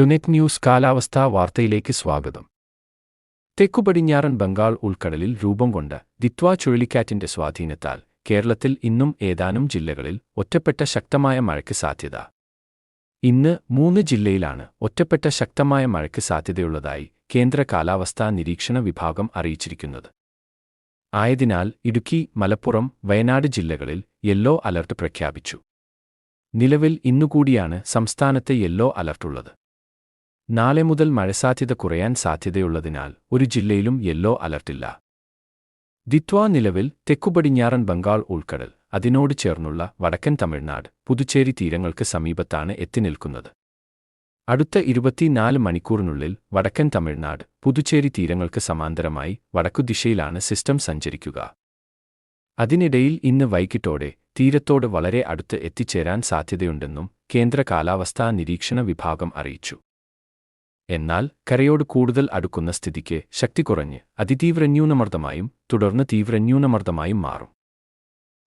ടുനെറ്റ് news കാലാവസ്ഥാ വാർത്തയിലേക്ക് സ്വാഗതം. തെക്കുപടിഞ്ഞാറൻ ബംഗാൾ ഉൾക്കടലിൽ രൂപം കൊണ്ട ദിത്വ ചുഴലിക്കാറ്റിന്റെ സ്വാധീനത്താൽ കേരളത്തിൽ ഇന്നും ഏതാനും ജില്ലകളിൽ ഒറ്റപ്പെട്ട ശക്തമായ മഴയ്ക്ക് സാധ്യത. ഇന്ന് മൂന്ന് ജില്ലയിലാണ് ഒറ്റപ്പെട്ട ശക്തമായ മഴയ്ക്ക് സാധ്യതയുള്ളതായി കേന്ദ്ര കാലാവസ്ഥാ നിരീക്ഷണ വിഭാഗം അറിയിച്ചിരിക്കുന്നത്. ആയതിനാൽ ഇടുക്കി മലപ്പുറം വയനാട് ജില്ലകളിൽ യെല്ലോ അലർട്ട് പ്രഖ്യാപിച്ചു. നിലവിൽ ഇന്നുകൂടിയാണ് സംസ്ഥാനത്തെ യെല്ലോ അലർട്ടുള്ളത് നാളെ മുതൽ മഴസാധ്യത കുറയാൻ സാധ്യതയുള്ളതിനാൽ ഒരു ജില്ലയിലും യെല്ലോ അലർട്ടില്ല. ദിത്വ നിലവിൽ തെക്കുപടിഞ്ഞാറൻ ബംഗാൾ ഉൾക്കടൽ അതിനോട് ചേർന്നുള്ള വടക്കൻ തമിഴ്നാട് പുതുച്ചേരി തീരങ്ങൾക്ക് സമീപത്താണ് എത്തിനിൽക്കുന്നത് അടുത്ത ഇരുപത്തിനാല് മണിക്കൂറിനുള്ളിൽ വടക്കൻ തമിഴ്നാട് പുതുച്ചേരി തീരങ്ങൾക്ക് സമാന്തരമായി വടക്കുദിശയിലാണ് സിസ്റ്റം സഞ്ചരിക്കുക. അതിനിടയിൽ ഇന്ന് വൈകിട്ടോടെ തീരത്തോട് വളരെ അടുത്ത് എത്തിച്ചേരാൻ സാധ്യതയുണ്ടെന്നും കേന്ദ്ര കാലാവസ്ഥാ നിരീക്ഷണ വിഭാഗം അറിയിച്ചു. എന്നാൽ കരയോട് കൂടുതൽ അടുക്കുന്ന സ്ഥിതിക്ക് ശക്തി കുറഞ്ഞ് അതിതീവ്ര ന്യൂനമർദ്ദമായും തുടർന്ന് തീവ്ര ന്യൂനമർദ്ദമായും മാറും.